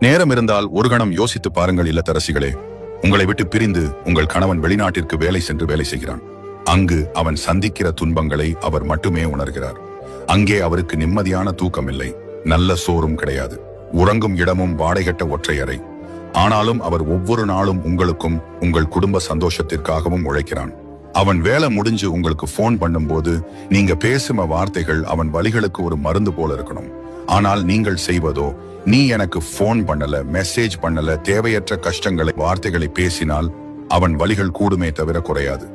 நேரம் இருந்தால் ஒரு கணம் யோசித்து பாருங்கள் இல்லத்தரசிகளே. உங்களை விட்டு பிரிந்து உங்கள் கணவன் வெளிநாட்டிற்கு வேலை சென்று வேலை செய்கிறான். அங்கு அவன் சந்திக்கிற துன்பங்களை அவர் மட்டுமே உணர்கிறார். அங்கே அவருக்கு நிம்மதியான தூக்கம் இல்லை நல்ல சோறும் கிடையாது. உறங்கும் இடமும் வாடகட்ட ஒற்றையறை ஆனாலும் அவர் ஒவ்வொரு நாளும் உங்களுக்கும் உங்கள் குடும்ப சந்தோஷத்திற்காகவும் உழைக்கிறான். அவன் வேலை முடிஞ்சு உங்களுக்கு போன் பண்ணும்போது நீங்க பேசும வார்த்தைகள் அவன் வழிகளுக்கு ஒரு மருந்து போல இருக்கணும். ஆனால் நீங்கள் செய்வதோ நீ எனக்கு போன் பண்ணல மெசேஜ் பண்ணல தேவையற்ற கஷ்டங்களை வார்த்தைகளை பேசினால் அவன் வலிகள் கூடுமே தவிர குறையாது.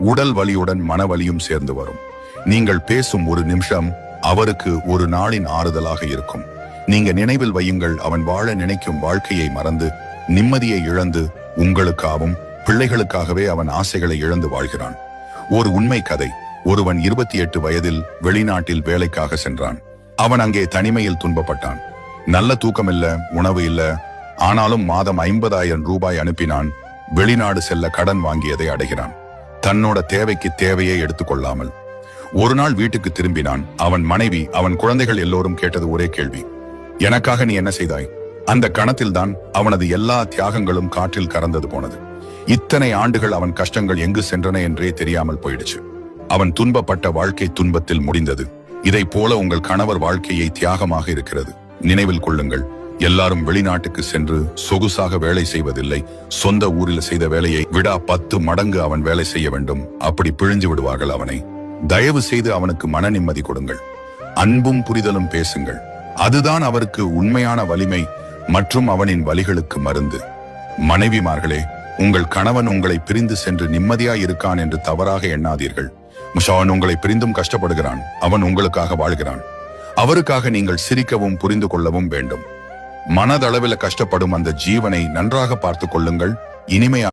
உடல் வலியுடன் மனவலியும் சேர்ந்து வரும். நீங்கள் பேசும் ஒரு நிமிஷம் அவருக்கு ஒரு நாளின் ஆறுதலாக இருக்கும். நீங்க நினைவில் வையுங்கள் அவன் வாழ நினைக்கும் வாழ்க்கையை மறந்து நிம்மதியை இழந்து உங்களுக்காகவும் பிள்ளைகளுக்காகவே அவன் ஆசைகளை இழந்து வாழ்கிறான். ஒரு உண்மை கதை. ஒருவன் இருபத்தி எட்டு வயதில் வெளிநாட்டில் வேலைக்காக சென்றான். அவன் அங்கே தனிமையில் துன்பப்பட்டான். நல்ல தூக்கம் இல்ல உணவு இல்ல. ஆனாலும் மாதம் ஐம்பதாயிரம் ரூபாய் அனுப்பினான். வெளிநாடு செல்ல கடன் வாங்கியதை அடைகிறான். தன்னோட தேவைக்கு தேவையை எடுத்துக்கொள்ளாமல். ஒரு நாள் வீட்டுக்கு திரும்பினான். அவன் மனைவி அவன் குழந்தைகள் எல்லோரும் கேட்டது ஒரே கேள்வி. எனக்காக நீ என்ன செய்தாய்? அந்த கணத்தில்தான் அவனது எல்லா தியாகங்களும் காற்றில் கறந்தது போனது. இத்தனை ஆண்டுகள் அவன் கஷ்டங்கள் எங்கு சென்றன என்றே தெரியாமல் போயிடுச்சு. அவன் துன்பப்பட்ட வாழ்க்கை துன்பத்தில் முடிந்தது. இதை போல உங்கள் கணவர் வாழ்க்கையை தியாகமாக இருக்கிறது. நினைவில் கொள்ளுங்கள் எல்லாரும் வெளிநாட்டுக்கு சென்று சொகுசாக வேலை செய்வதில்லை. சொந்த ஊரில் செய்த வேலையை விடா பத்து மடங்கு அவன் வேலை செய்ய வேண்டும். அப்படி பிழிஞ்சு விடுவார்கள் அவனை. தயவு செய்து அவனுக்கு மன நிம்மதி கொடுங்கள். அன்பும் புரிதலும் பேசுங்கள். அதுதான் அவருக்கு உண்மையான வலிமை மற்றும் அவனின் வலிகளுக்கு மருந்து. மனைவிமார்களே உங்கள் கணவன் உங்களை பிரிந்து சென்று நிம்மதியாய் இருக்கான் என்று தவறாக எண்ணாதீர்கள். முஷாவன் உங்களை பிரிந்தும் கஷ்டப்படுகிறான். அவன் உங்களுக்காக வாழ்கிறான். அவருக்காக நீங்கள் சிரிக்கவும் புரிந்து கொள்ளவும் வேண்டும். மனதளவில் கஷ்டப்படும் அந்த ஜீவனை நன்றாக பார்த்துக் கொள்ளுங்கள். இனிமையா